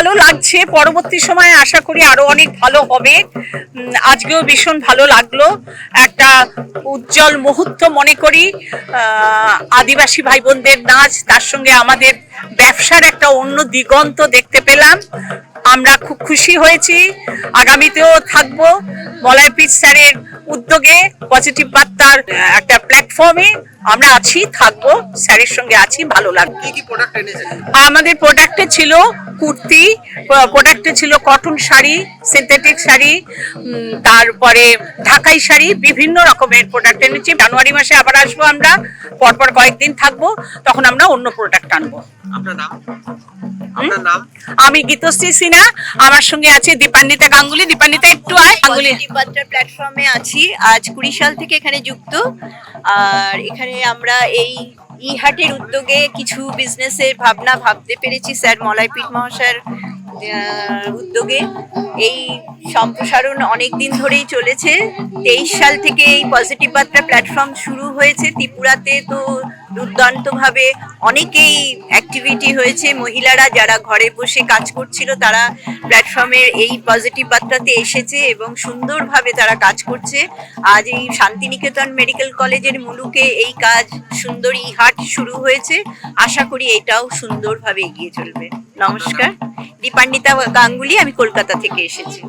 ভালো লাগছে। পরবর্তী সময়ে আশা করি আরও অনেক ভালো হবে। আজকেও ভীষণ ভালো লাগল। একটা উজ্জ্বল মুহূর্ত মনে করি। আদিবাসী ভাই বোনদের নাচ তার সঙ্গে আমাদের ব্যবসার একটা অন্য দিগন্ত দেখতে পেলাম। আমরা খুব খুশি হয়েছি। আগামীতেও থাকব মলয়পীঠ স্যারের উদ্যোগে পজিটিভ বার্তার একটা প্ল্যাটফর্মে আমরা আছি থাকব। স্যারের সঙ্গে আছি ভালো লাগবে। আমাদের প্রোডাক্টে ছিল কুর্তি প্রোডাক্টে ছিল কটন শাড়ি সিনথেটিক শাড়ি তারপরে ঢাকাই শাড়ি বিভিন্ন রকমের প্রোডাক্ট এনেছি। জানুয়ারি মাসে আবার আসব আমরা পরপর কয়েকদিন থাকব তখন আমরা অন্য প্রোডাক্ট আনব। আপনার নাম? আমি গীতশ্রী সিনহা আমার সঙ্গে আছে দীপান্বিতা গাঙ্গুলি। দীপান্বিতা একটু আয়। গাঙ্গুলি। প্ল্যাটফর্মে আছি আজ কুড়ি সাল থেকে এখানে যুক্ত। আর এখানে আমরা এই ইহাটের উদ্যোগে কিছু বিজনেসের ভাবনা ভাবতে পেরেছি স্যার মলাইপীঠ মহাশয়ের উদ্যোগে এই সম্প্রসারণ অনেক দিন ধরেই চলেছে। তেইশ সাল থেকে এই পজিটিভ বার্তা প্ল্যাটফর্ম শুরু হয়েছে। ত্রিপুরাতে তো দুর্দান্তভাবে অনেকেই অ্যাক্টিভিটি হয়েছে। মহিলারা যারা ঘরে বসে কাজ করছিল, তারা প্ল্যাটফর্মের এই পজিটিভ বার্তাতে এসেছে এবং সুন্দরভাবে তারা কাজ করছে। আজ এই শান্তিনিকেতন মেডিকেল কলেজের মুলুকে এই কাজ সুন্দরী হাট শুরু হয়েছে। আশা করি এটাও সুন্দরভাবে এগিয়ে চলবে। নমস্কার। দীপান্বিতা গাঙ্গুলি আমি কলকাতা থেকে এসেছি।